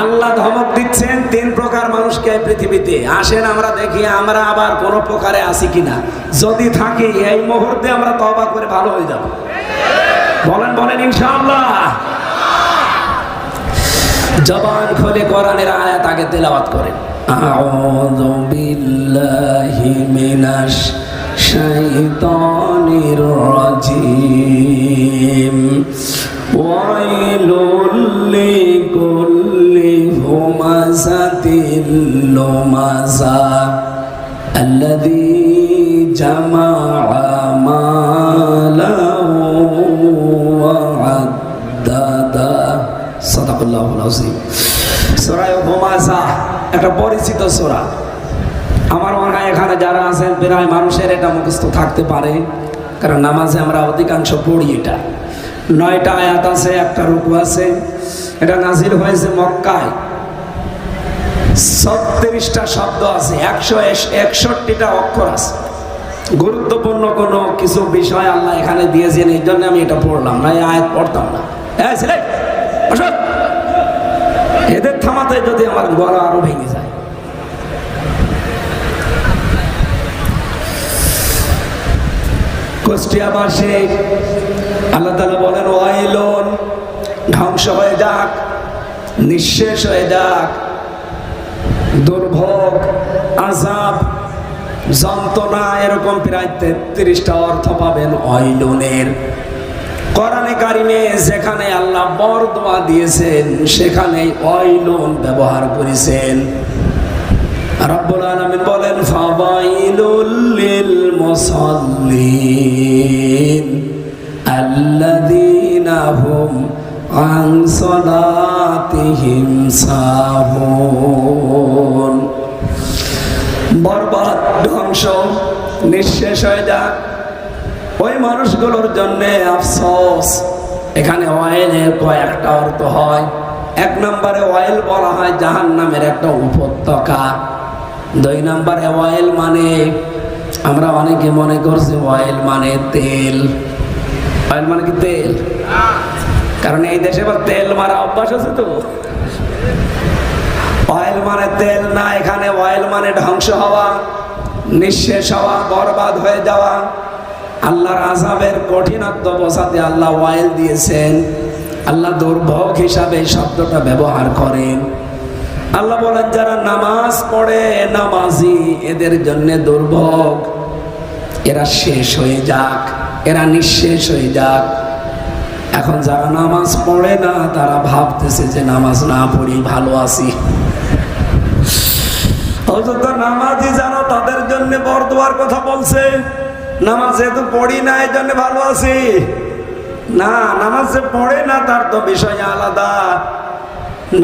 আল্লাহ ধমক দিচ্ছেন, তিন প্রকার মানুষকে পৃথিবীতে। আসেন, আমরা দেখি আমরা আবার কোন প্রকারে আছি কিনা। যদি থাকি, এই মুহূর্তে আমরা তবা করে ভালো হয়ে যাব। বলেন বলেন, ইনশাআল্লাহ। জবান খুলে কোরআনের আয়াত আগে তেলাওয়াত করেন। আউযু বিল্লাহি মিনাশ শাইতানির লুমাযা الذي جمع مالا وعددا صدق الله العظيم সূরা হুমাযা একটা পরিচিত সূরা আমার মনে হয় এখানে যারা আছেন প্রায় মানুষের এটা মুখস্থ থাকতে পারে কারণ নামাজে আমরা অধিকাংশ পড়ি এটা নয়টা আয়াত আছে একটা রুকু আছে এটা নাজিল হয়েছে মক্কায় ছত্রিশটা শব্দ আছে, একশো একষট্টিটা অক্ষর আছে। গুরুত্বপূর্ণ কোনো কিছু বিষয় আল্লাহ এখানে দিয়েছেন, এই জন্য আমি এটা পড়লাম, না আয়াত পড়তাম না। এদের থামাতে যদি আমার গলা আরও ভেঙে যায়। কুষ্টিয়া কুষ্টিয়াবাসী আল্লাহ তালা বলেন, ওয়াইলন, ধ্বংস হয়ে যাক, নিঃশেষ হয়ে যাক। দুর্ভোগ, আজাব, যন্ত্রণা এরকম প্রায় তেত্রিশটা অর্থ পাবেন অইলনের কোরআনে কারিমে যেখানে আল্লাহ বরদোয়া দিয়েছেন সেখানে অইলন ব্যবহার করেছেন। রব্বুল আলামিন বলেন, ফাওয়াইলুল লিল আল্লাযীনা হুম সালাতিহিম সাহুন বরবাদ, ধ্বংস, নিঃশেষ হয়ে যাক। ওই মানুষগুলোর জন্য আফসোস। এখানে অয়েলের কয়েকটা অর্থ হয়। এক নম্বরে অয়েল বলা হয় জাহান নামের একটা উপত্যকা। দুই নম্বরে অয়েল মানে আমরা অনেকে মনে করছি অয়েল মানে তেল। অয়েল মানে কি তেল? কারণ এই দেশে আবার তেল মারা অভ্যাস আছে তো। অয়েল মানে তেল না, এখানে অয়েল মানে ধ্বংস হওয়া, নিঃশেষ হওয়া, বরবাদ হয়ে যাওয়া। আল্লাহর আজাবের কঠিনত্ব বোঝাতে আল্লাহ অয়েল দিয়েছেন। আল্লাহ দুর্ভোগ হিসাবে এই শব্দটা ব্যবহার করেন। আল্লাহ বলেন, যারা নামাজ পড়ে, নামাজি, এদের জন্য দুর্ভোগ। এরা শেষ হয়ে যাক, এরা নিঃশেষ হয়ে যাক। এখন যারা নামাজ পড়ে না, তারা ভাবতেছে যে নামাজ না পড়ি ভালো আছি। নামাজি যারা তাদের জন্য বরদোয়ার কথা বলছে, নামাজ যেহেতু পড়ি না এই জন্য ভালো আছি। না, নামাজ যে পড়ে না, তার তো বিষয় আলাদা।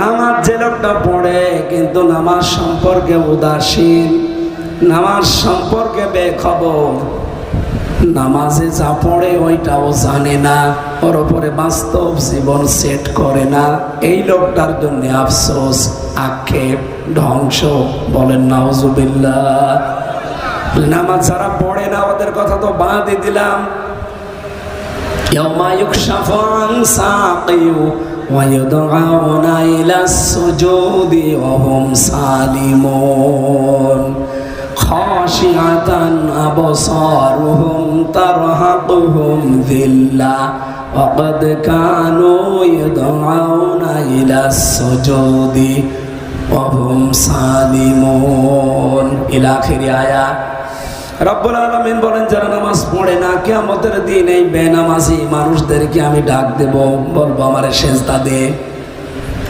নামাজ যে লোকটা পড়ে, কিন্তু নামাজ সম্পর্কে উদাসীন, নামাজ সম্পর্কে বেখবর। নামাজে যা পড়ে ওইটাও জানে না ওর ওপরে বাস্তব জীবন সেট করে না এই লোকটার জন্য আফসোস আক্ষেপ ধ্বংস বলেন নাউজুবিল্লাহ নামাজ যারা পড়ে না ওদের কথা তো বাদই দিলাম يوم يكشف عن ساق ويدعون إلى السجود وهم سالمون خاشعة أبصارهم ترهقهم ذلة وقد كانوا يدعون إلى السجود وهم سالمون إلى آخر آية রব্বুল আলমিন বলেন যারা নামাজ পড়ে না কেমতের দিন এই বেনামাজি মানুষদেরকে আমি ডাক দেব বলবো আমার সেজদা দে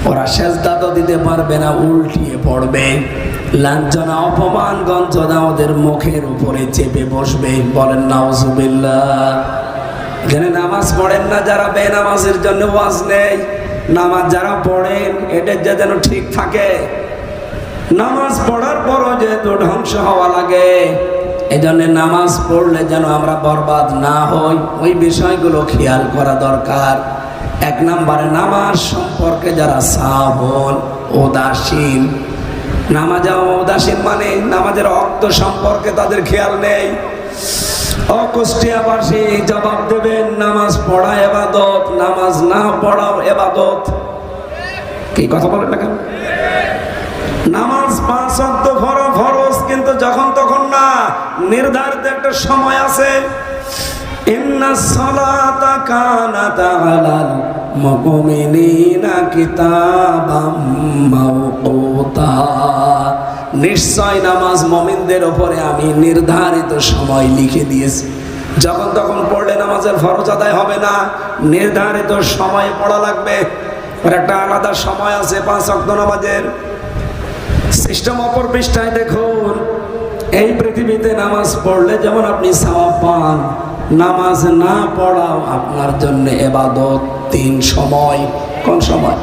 ওরা সেজদা তো দিতে পারবে না উল্টিয়ে পড়বে। লাঞ্ছনা, অপমান, গঞ্জনা ওদের মুখের উপরে চেপে বসবে। বলেন, নাউজুবিল্লাহ। এখানে নামাজ পড়েন না যারা বেনামাজের জন্য ওয়াজ নেই নামাজ যারা পড়েন এটা যে যেন ঠিক থাকে। নামাজ পড়ার পরও যেহেতু ধ্বংস হওয়া লাগে এই জন্য নামাজ পড়লে যেন আমরা বরবাদ না হই। ওই বিষয়গুলো খেয়াল করা দরকার। এক নম্বরে, নামাজ সম্পর্কে যারা সাবন উদাসীন। নামাজা উদাসীন মানে নামাজের অক্ত সম্পর্কে তাদের খেয়াল নেই। অকুষ্টিয়াবাসী জবাব দেবেন, নামাজ পড়া এবাদত, নামাজ না পড়াও এবাদত। কি কথা বলেন না কেন? নামাজ পাঁচ অক্ত ফরজ, কিন্তু যখন তখন না, নির্ধারিত একটা সময় আছে। নিশ্চয় নামাজ মমিনদের ওপরে আমি নির্ধারিত সময় লিখে দিয়েছি। যখন তখন পড়লে নামাজের ফরজ আদায় হবে না, নির্ধারিত সময় পড়া লাগবে। একটা আলাদা সময় আছে পাঁচ অক্ত নামাজের। সিস্টেম অপর পৃষ্ঠায় দেখুন এই পৃথিবীতে নামাজ পড়লে যেমন আপনি সওয়াব পান, নামাজ না পড়াও আপনার জন্য এবাদত তিন সময়। কোন সময়?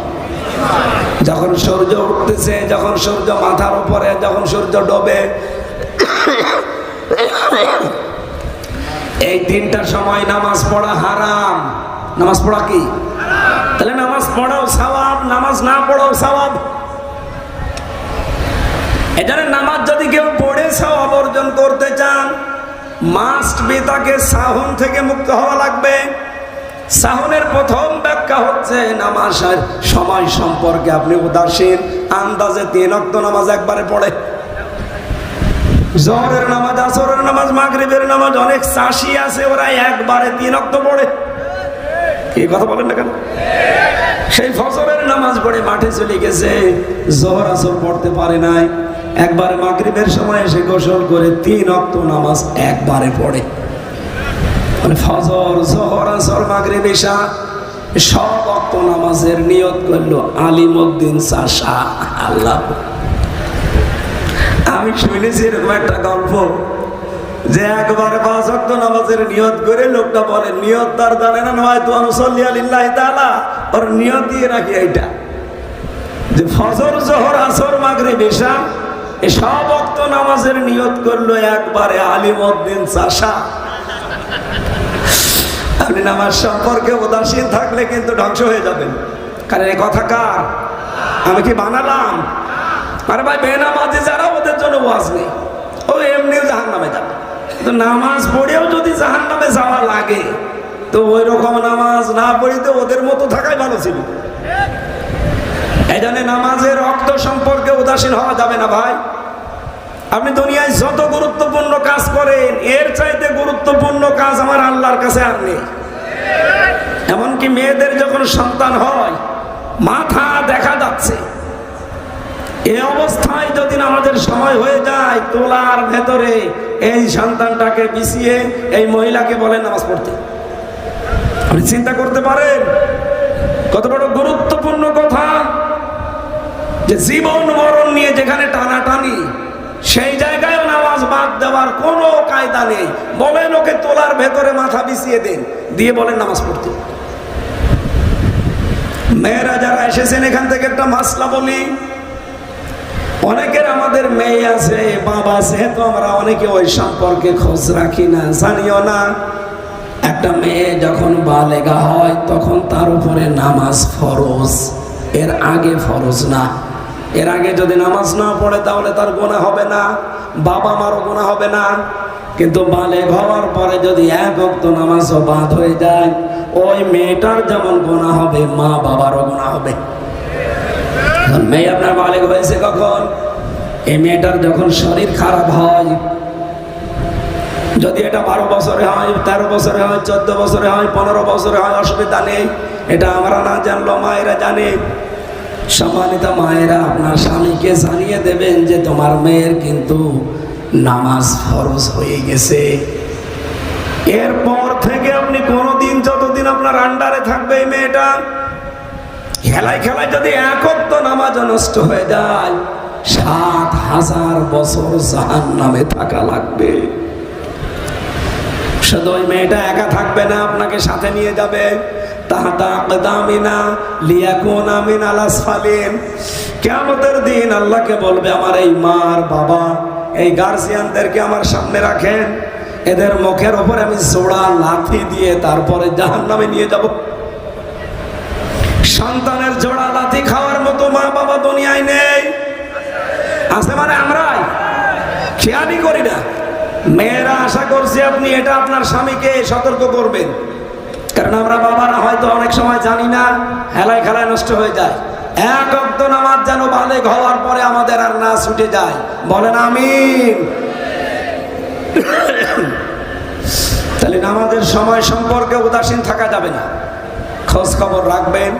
যখন সূর্য উঠতেছে, যখন সূর্য মাথার উপরে, যখন সূর্য ডোবে, এই তিনটা সময় নামাজ পড়া হারাম। নামাজ পড়া কি? তাহলে নামাজ পড়াও সওয়াব, নামাজ না পড়াও সওয়াব। এজন্য নামাজ যদি কেউ সওয়াব অর্জন করতে চান মাস্ট বি তাকে সাহন থেকে মুক্ত হওয়া লাগবে। সাহনের প্রথম ব্যাখ্যা হচ্ছে নামাজের সময় সম্পর্কে। আপনি উদাসীন, আন্দাজে তিন অক্ত নামাজ একবারে পড়ে। জহরের নামাজ, আসরের নামাজ, মাগরিবের নামাজ, অনেক চাষি আছে, ওরা একবারে তিন অক্ত পড়ে। এই কথা বলেন না কেন? সেই ফজরের নামাজ পড়ে মাঠে চলে গেছে, জহর আসর পড়তে পারে নাই। একবারে মাগরিবের সময় এসে গোসল করে তিন অক্ত নামাজ একবারে পড়ে। মানে ফজর, জহর, আসর, মাগরিব ঈশা সব অক্ত নামাজের নিয়ত করল আলিমউদ্দিন চাষা। আল্লাহ। আমি শুনেছি এরকম একটা গল্প যে একবার পাঁচ অক্ট নামাজের নিয়ত করে লোকটা বলে, নিয়ত তার জানে না, নয় তো অনুসল্লি আলিল্লাহ তাআলা। ওর নিয়ত দিয়ে রাখি এইটা। যে ফজর, জোহর, আসর মাগরে বেশা এ সব অক্ত নামাজের নিয়ত করল একবারে আলিমউদ্দিন চাষা। আপনি নামাজ সম্পর্কে উদাসীন থাকলে কিন্তু ধ্বংস হয়ে যাবেন কারণ এই কথা কার? আমি কি বানালাম? আরে ভাই, বেনামাজি যারা ওদের জন্য ওয়াজ নেই। ও এমনিও জাহান নামে যাবে। তো নামাজ পড়েও যদি জাহান নামে যাওয়া লাগে, তো ওই রকম নামাজ না পড়িতে ওদের মতো থাকাই ভালো ছিল। এই নামাজের রক্ত সম্পর্কে উদাসীন হওয়া যাবে না ভাই। আপনি দুনিয়ায় যত গুরুত্বপূর্ণ কাজ করেন, এর চাইতে গুরুত্বপূর্ণ কাজ আমার আল্লাহর কাছে আর নেই। এমনকি মেয়েদের যখন সন্তান হয়, মাথা দেখা যাচ্ছে। এ অবস্থায় যদি আমাদের সময় হয়ে যায়, তোলার ভেতরে এই সন্তানটাকে বিছিয়ে এই মহিলাকে বলে নামাজ পড়তে। আপনি চিন্তা করতে পারেন, কত বড় গুরুত্বপূর্ণ কথা। যে জীবন মরণ নিয়ে যেখানে টানাটানি, সেই জায়গায় নামাজ বাদ দেওয়ার কোনো কায়দা নেই। বলেন ওকে তোলার ভেতরে মাথা বিছিয়ে দেন। দিয়ে বলেন নামাজ পড়তে। মেয়েরা যারা এসেছেন এখান থেকে একটা মাসলা বলি। অনেকের আমাদের মেয়ে আছে, বাবা আছে তো আমরা অনেকে ওই সম্পর্কে খোঁজ রাখি না, জানিও না। একটা মেয়ে যখন বালেগা হয়, তখন তার উপরে নামাজ ফরজ। এর আগে ফরজ না। এর আগে যদি নামাজ না পড়ে, তাহলে তার গোনা হবে না। বাবা মারও গোনা হবে না। কিন্তু বালে হওয়ার পরে যদি এক অক্ত নামাজও বাদ হয়ে যায়, ওই মেয়েটার যেমন গোনা হবে, মা বাবারও গোনা হবে। মেয়ে আপনার বালেগ হয়েছে কখন? এই মেয়েটার যখন শরীর খারাপ হয়, যদি এটা বারো বছরে হয়, তেরো বছরে হয়, চোদ্দ বছরে হয়, পনেরো বছরে হয়, অসুবিধা নেই। এটা আমরা না জানলো মায়েরা জানে। সম্মানিত মায়েরা, আপনার স্বামীকে জানিয়ে দেবেন যে তোমার মেয়ের কিন্তু নামাজ ফরজ হয়ে গেছে। এরপর থেকে আপনি কোনোদিন যতদিন আপনার আন্ডারে থাকবে এই মেয়েটা, খেলায় খেলায় যদি একত্র নামাজ নষ্ট হয়ে যায়, সাত হাজার বছর জাহান নামে থাকা লাগবে। শুধু ওই মেয়েটা একা থাকবে না, আপনাকে সাথে নিয়ে যাবে। কেমতের দিন আল্লাহকে বলবে, আমার এই মার বাবা, এই গার্জিয়ানদেরকে আমার সামনে রাখেন। এদের মুখের ওপরে আমি সোড়া লাথি দিয়ে তারপরে জাহান নামে নিয়ে যাব। সন্তানের জোড়া লাথি খাওয়ার মতো মা বাবা দুনিয়ায় নেই। আছে মানে আমরাই। খেয়ালই করি না। মেয়েরা আশা করছি আপনি এটা আপনার স্বামীকে সতর্ক করবেন। কারণ আমরা বাবারা হয়তো অনেক সময় জানি না, হেলায় খেলায় নষ্ট হয়ে যায়। এক অক্ত নামাজ যেন বালেগ হওয়ার পরে আমাদের আর না ছুটে যায়। বলেন আমিন। তাহলে নামাজের সময় সম্পর্কে উদাসীন থাকা যাবে না। খোঁজ খবর রাখবেন।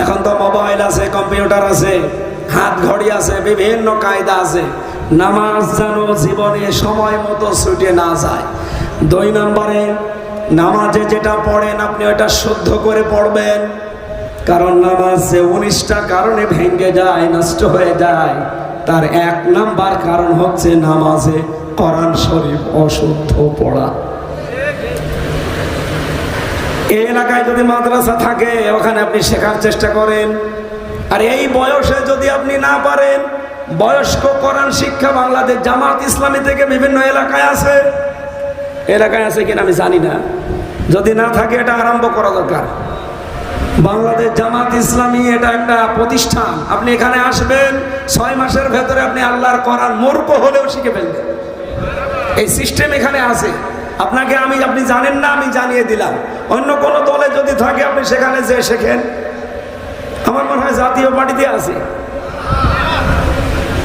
এখন তো মোবাইল আছে, কম্পিউটার আছে, হাত ঘড়ি আছে, বিভিন্ন কায়দা আছে। নামাজ যেন জীবনে সময় মতো ছুটে না যায়। দুই নম্বরে নামাজে যেটা পড়েন, আপনি ওটা শুদ্ধ করে পড়বেন। কারণ নামাজ যে উনিশটা কারণে ভেঙে যায়, নষ্ট হয়ে যায়। তার এক নাম্বার কারণ হচ্ছে নামাজে কোরআন শরীফ অশুদ্ধ পড়া। এই এলাকায় যদি মাদ্রাসা থাকে, ওখানে আপনি শেখার চেষ্টা করেন। আর এই বয়সে যদি আপনি না পারেন, বয়স্ক কোরআন শিক্ষা বাংলাদেশ জামাত ইসলামী থেকে বিভিন্ন এলাকায় আছে। এলাকায় আছে কিনা আমি জানি না। যদি না থাকে, এটা আরম্ভ করা দরকার। বাংলাদেশ জামাত ইসলামী এটা একটা প্রতিষ্ঠান। আপনি এখানে আসবেন, ছয় মাসের ভেতরে আপনি আল্লাহর করার মূর্খ হলেও শিখে ফেলবেন। এই সিস্টেম এখানে আছে। আপনাকে আমি, আপনি জানেন না, আমি জানিয়ে দিলাম। অন্য কোনো দলে যদি থাকে, আপনি সেখানে যে শেখেন। আমার মনে হয় জাতীয় পার্টিতে আছে।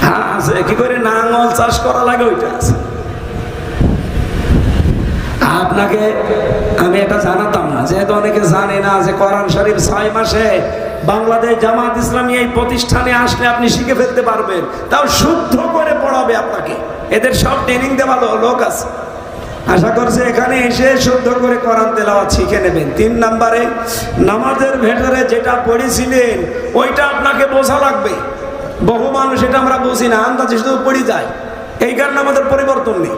হ্যাঁ আছে। কি করে নাঙল চাষ করা লাগে ওইটা আছে। আপনাকে আমি এটা জানাতাম না। যেহেতু অনেকে জানে না যে কোরআন শরীফ ছয় মাসে বাংলাদেশ জামাত ইসলামী এই প্রতিষ্ঠানে আসলে আপনি শিখে ফেলতে পারবেন। তাও শুদ্ধ করে পড়াবে আপনাকে। এদের সব ট্রেনিং দেওয়া লোক আছে। আশা করছে এখানে এসে শুদ্ধ করে কোরআন তেলাওয়াত শিখে নেবেন। তিন নম্বরে, নামাজের ভেতরে যেটা পড়েছিলেন, ওইটা আপনাকে বোঝা লাগবে। বহু মানুষ এটা আমরা বুঝি না, আন্দাজে শুধু পড়ে যায়। এই কারণে আমাদের পরিবর্তন নেই।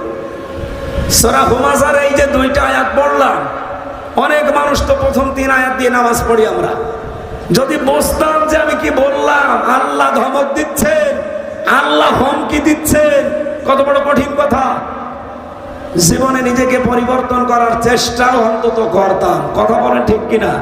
সোরা হুমাজার এই যে দুইটা আয়াত পড়লাম, অনেক মানুষ তো প্রথম তিন আয়াত দিয়ে নামাজ পড়ি আমরা। যদি বুঝতাম যে আমি কি বললাম, আল্লাহ ধমক দিচ্ছেন, আল্লাহ হুমকি দিচ্ছেন, কত বড় কঠিন কথা। জীবনে নিজেকে পরিবর্তন করার চেষ্টাও অন্তত করতাম, কথা বলেন ঠিক কিনা?